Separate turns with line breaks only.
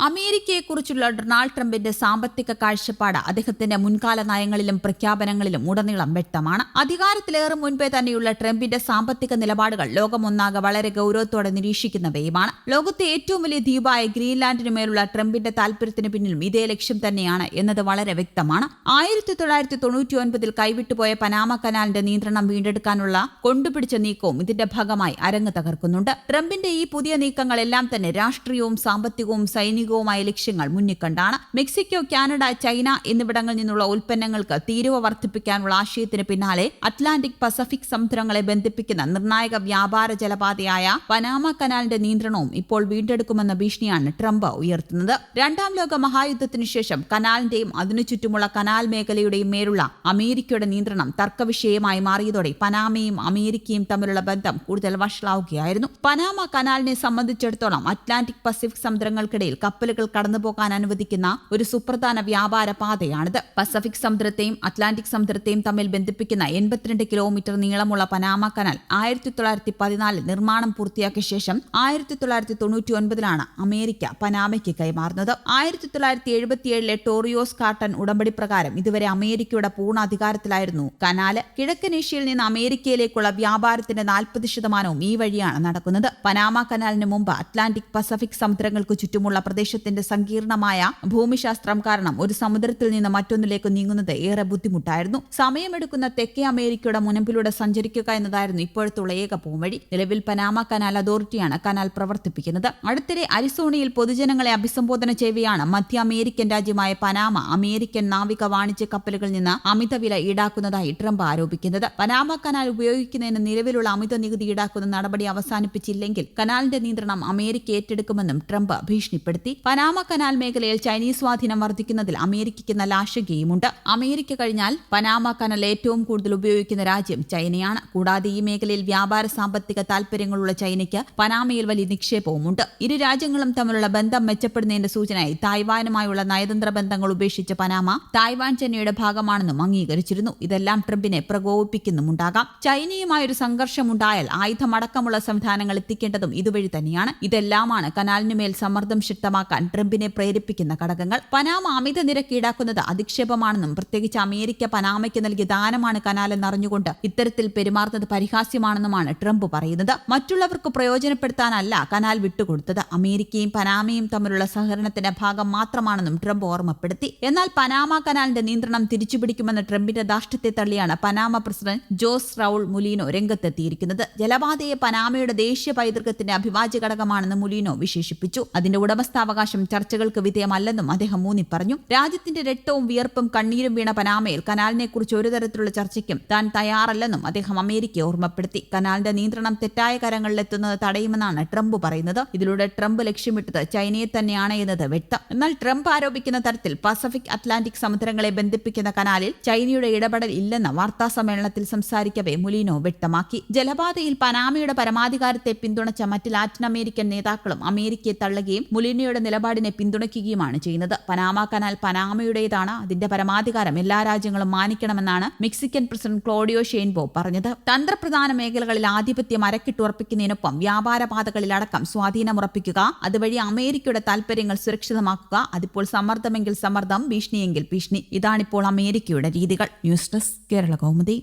അമേരിക്കയെക്കുറിച്ചുള്ള Donald ട്രംപിന്റെ സാമ്പത്തിക കാഴ്ചപ്പാട് അദ്ദേഹത്തിന്റെ മുൻകാല നയങ്ങളിലും പ്രഖ്യാപനങ്ങളിലും ഉടനീളം വ്യക്തമാണ്. അധികാരത്തിലേറെ മുൻപേ തന്നെയുള്ള ട്രംപിന്റെ സാമ്പത്തിക നിലപാടുകൾ ലോകമൊന്നാകെ വളരെ ഗൌരവത്തോടെ നിരീക്ഷിക്കുന്നവയുമാണ്. ലോകത്തെ ഏറ്റവും വലിയ ദ്വീപായ ഗ്രീൻലാൻഡിനു മേലുള്ള ട്രംപിന്റെ താൽപര്യത്തിന് പിന്നിലും ഇതേ ലക്ഷ്യം തന്നെയാണ് എന്നത് വളരെ വ്യക്തമാണ്. ആയിരത്തി തൊള്ളായിരത്തി തൊണ്ണൂറ്റി ഒൻപതിൽ കൈവിട്ടുപോയ പനാമ കനാലിന്റെ നിയന്ത്രണം വീണ്ടെടുക്കാനുള്ള കൊണ്ടുപിടിച്ച നീക്കവും ഇതിന്റെ ഭാഗമായി അരങ്ങ് തകർക്കുന്നുണ്ട്. ട്രംപിന്റെ ഈ പുതിയ നീക്കങ്ങളെല്ലാം തന്നെ രാഷ്ട്രീയവും സാമ്പത്തികവും സൈനികവുമായ ലക്ഷ്യങ്ങൾ മുന്നിക്കണ്ടാണ്. മെക്സിക്കോ കാനഡ ചൈന എന്നിവിടങ്ങളിൽ നിന്നുള്ള ഉൽപ്പന്നങ്ങൾക്ക് തീരുവ വർദ്ധിപ്പിക്കാനുള്ള ആശയത്തിന് പിന്നാലെ അറ്റ്ലാന്റിക് പസഫിക് സമുദ്രങ്ങളെ ബന്ധിപ്പിക്കുന്ന നിർണായക വ്യാപാര ജലപാതയായ പനാമ കനാലിന്റെ നിയന്ത്രണവും ഇപ്പോൾ വീണ്ടെടുക്കുമെന്ന ഭീഷണിയാണ് ട്രംപ് ഉയർത്തുന്നത്. രണ്ടാം ലോക മഹായുദ്ധത്തിനു ശേഷം കനാലിന്റെയും അതിനു ചുറ്റുമുള്ള കനാൽ മേഖലയുടെയും മേലുള്ള അമേരിക്കയുടെ നിയന്ത്രണം തർക്കവിഷയമായി മാറിയതോടെ പനാമയും അമേരിക്കയും തമ്മിലുള്ള ബന്ധം കൂടുതൽ വഷളാവുകയായിരുന്നു. പനാമ കനാലിനെ സംബന്ധിച്ചിടത്തോളം അറ്റ്ലാന്റിക് പസഫിക് സമുദ്രങ്ങൾക്കിടയിൽ കപ്പലുകൾ കടന്നുപോകാൻ അനുവദിക്കുന്ന ഒരു സുപ്രധാന വ്യാപാര പാതയാണിത്. പസഫിക് സമുദ്രത്തെയും അറ്റ്ലാന്റിക് സമുദ്രത്തെയും തമ്മിൽ ബന്ധിപ്പിക്കുന്ന എൺപത്തിരണ്ട് കിലോമീറ്റർ നീളമുള്ള പനാമ കനാൽ ആയിരത്തി തൊള്ളായിരത്തി പതിനാലിൽ നിർമ്മാണം പൂർത്തിയാക്കിയ ശേഷം ആയിരത്തി തൊള്ളായിരത്തി തൊണ്ണൂറ്റി ഒൻപതിലാണ് അമേരിക്ക പനാമയ്ക്ക് കൈമാറുന്നത്. ആയിരത്തി തൊള്ളായിരത്തി എഴുപത്തിയേഴിലെ ടോറിയോസ് കാർട്ടൺ ഉടമ്പടി പ്രകാരം ഇതുവരെ അമേരിക്കയുടെ പൂർണ അധികാരത്തിലായിരുന്നു കനാല് കിഴക്കൻ ഏഷ്യയിൽ നിന്ന് അമേരിക്കയിലേക്കുള്ള വ്യാപാരത്തിന്റെ നാൽപ്പത് ശതമാനവും ഈ വഴിയാണ് നടക്കുന്നത്. പനാമ കനാലിന് മുമ്പ് അറ്റ്ലാന്റിക് പസഫിക് സമുദ്രങ്ങൾക്ക് ചുറ്റുമുള്ള പ്രദേശത്തിന്റെ സങ്കീർണമായ ഭൂമിശാസ്ത്രം കാരണം ഒരു സമുദ്രത്തിൽ നിന്ന് മറ്റൊന്നിലേക്ക് നീങ്ങുന്നത് ഏറെ ബുദ്ധിമുട്ടായിരുന്നു. സമയമെടുക്കുന്ന തെക്കേ അമേരിക്കയുടെ മുനമ്പിലൂടെ സഞ്ചരിക്കുക എന്നതായിരുന്നു ഇപ്പോഴത്തുള്ള ഏക പോംവഴി. നിലവിൽ പനാമ കനാൽ അതോറിറ്റിയാണ് കനാൽ പ്രവർത്തിപ്പിക്കുന്നത്. അടുത്തിടെ അരിസോണയിൽ പൊതുജനങ്ങളെ അഭിസംബോധന ചെയ്യവെയാണ് മധ്യ അമേരിക്കൻ രാജ്യമായ പനാമ അമേരിക്കൻ നാവിക വാണിജ്യ കപ്പലുകളിൽ നിന്ന് അമിത വില ഈടാക്കുന്നതായി ട്രംപ് ആരോപിക്കുന്നത്. പനാമ കനാൽ ഉപയോഗിക്കുന്നതിന് നിലവിലുള്ള അമിത നികുതി ഈടാക്കുന്ന നടപടി അവസാനിപ്പിച്ചില്ലെങ്കിൽ കനാലിന്റെ നിയന്ത്രണം അമേരിക്ക ഏറ്റെടുക്കുമെന്നും ട്രംപ് ഭീഷണിപ്പെടുത്തി. പനാമ കനാൽ മേഖലയിൽ ചൈനീസ് സ്വാധീനം വർദ്ധിക്കുന്നതിൽ അമേരിക്കയ്ക്ക് നല്ല ആശങ്കയുമുണ്ട്. അമേരിക്ക കഴിഞ്ഞാൽ പനാമ കനാൽ ഏറ്റവും കൂടുതൽ ഉപയോഗിക്കുന്ന രാജ്യം ചൈനയാണ്. കൂടാതെ ഈ മേഖലയിൽ വ്യാപാര സാമ്പത്തിക താൽപര്യങ്ങളുള്ള ചൈനയ്ക്ക് പനാമയിൽ വലിയ നിക്ഷേപവുമുണ്ട്. ഇരു രാജ്യങ്ങളും തമ്മിലുള്ള ബന്ധം മെച്ചപ്പെടുന്നതിന്റെ സൂചനയായി തായ്വാനുമായുള്ള നയതന്ത്ര ബന്ധങ്ങൾ ഉപേക്ഷിച്ച പനാമ തായ്വാൻ ചൈനയുടെ ഭാഗമാണെന്നും അംഗീകരിച്ചിരുന്നു. ഇതെല്ലാം ട്രംപിനെ പ്രകോപിപ്പിക്കുന്നുമുണ്ടാകാം. ചൈനയുമായൊരു സംഘർഷമുണ്ടായാൽ ആയുധമടക്കമുള്ള സംവിധാനങ്ങൾ എത്തിക്കേണ്ടതും ഇതുവഴി തന്നെയാണ്. ഇതെല്ലാമാണ് കനാലിനുമേൽ സമ്മർദ്ദം ശക്തമാക്കാൻ ട്രംപിനെ പ്രേരിപ്പിക്കുന്ന ഘടകങ്ങൾ പനാമ അമിത നിരക്ക് ഈടാക്കുന്നത് അധിക്ഷേപമാണെന്നും പ്രത്യേകിച്ച് അമേരിക്ക പനാമയ്ക്ക് നൽകിയ ദാനമാണ് കനാലെന്നറിഞ്ഞുകൊണ്ട് ഇത്തരത്തിൽ പെരുമാറുന്നത് പരിഹാസ്യമാണെന്നുമാണ് ട്രംപ് പറയുന്നത്. മറ്റുള്ളവർക്ക് പ്രയോജനപ്പെടുത്താനല്ല കനാൽ വിട്ടുകൊടുത്തത്. അമേരിക്കയും പനാമയും തമ്മിലുള്ള സഹകരണത്തിന്റെ ഭാഗം മാത്രമാണെന്നും ട്രംപ് ഓർമ്മപ്പെടുത്തി. എന്നാൽ പനാമ കനാലിന്റെ നിയന്ത്രണം തിരിച്ചുപിടിക്കുമെന്ന ട്രംപിന്റെ ധാർഷ്ട്യത്തെ തള്ളിയാണ് Panama president Jose Raul Mulino രംഗത്തെത്തിയിരിക്കുന്നത്. ജലപാതയെ പനാമയുടെ ദേശീയ പൈതൃകത്തിന്റെ അഭിവാജ്യ ഘടകമാണെന്ന് മുലീനോ വിശേഷിപ്പിച്ചു. അതിന്റെ ഉടമസ്ഥാവകാശം ചർച്ചകൾക്ക് വിധേയമല്ലെന്നും അദ്ദേഹം ഊന്നി പറഞ്ഞു. രാജ്യത്തിന്റെ രക്തവും വിയർപ്പും കണ്ണീരും വീണ പനാമയിൽ കനാലിനെക്കുറിച്ച് ഒരു തരത്തിലുള്ള ചർച്ചയ്ക്കും താൻ തയ്യാറല്ലെന്നും അദ്ദേഹം അമേരിക്കയെ ഓർമ്മപ്പെടുത്തി. കനാലിന്റെ നിയന്ത്രണം തെറ്റായ കരങ്ങളിലെത്തുന്നത് തടയുമെന്നാണ് ട്രംപ് പറയുന്നത്. ഇതിലൂടെ ട്രംപ് ലക്ഷ്യമിട്ടത് ചൈനയെ തന്നെയാണ് എന്നത് വ്യക്തം. എന്നാൽ ട്രംപ് ആരോപിക്കുന്ന തരത്തിൽ പസഫിക് അറ്റ്ലാന്റിക് സമുദ്രങ്ങളെ ബന്ധിപ്പിക്കുന്ന കനാലിൽ ചൈനയുടെ ഇടപെടൽ ഇല്ലെന്ന് വാർത്താ സമ്മേളനത്തിൽ സംസാരിക്കവേ മുലീനോ വ്യക്തമാക്കി. ജലപാതയിൽ പനാമയുടെ പരമാധികാരത്തെ പിന്തുണച്ച മറ്റ് ലാറ്റിൻ അമേരിക്കൻ നേതാക്കളും അമേരിക്കയെ തള്ളുകയും മുലിനോയുടെ നിലപാടിനെ പിന്തുണയ്ക്കുകയുമാണ് ചെയ്യുന്നത്. പനാമ കനാൽ പനാമയുടേതാണ് അതിന്റെ പരമാധികാരം. എല്ലാ രാജ്യങ്ങളും മാനിക്കണമെന്നാണ് മെക്സിക്കൻ പ്രസിഡന്റ് ക്ലോഡിയോ ഷെയ്ൻബോ പറഞ്ഞത്. തന്ത്രപ്രധാന മേഖലകളിൽ ആധിപത്യം അരക്കിട്ടുറപ്പിക്കുന്നതിനൊപ്പം വ്യാപാര പാതകളിലടക്കം സ്വാധീനമുറപ്പിക്കുക അതുവഴി അമേരിക്കയുടെ താൽപര്യങ്ങൾ സുരക്ഷിതമാക്കുക അതിപ്പോൾ സമ്മർദ്ദമെങ്കിൽ സമ്മർദ്ദം ഭീഷണിയെങ്കിൽ ഭീഷണി. ഇതാണിപ്പോൾ അമേരിക്കയുടെ രീതികൾ. News desk Kerala Kaumudi.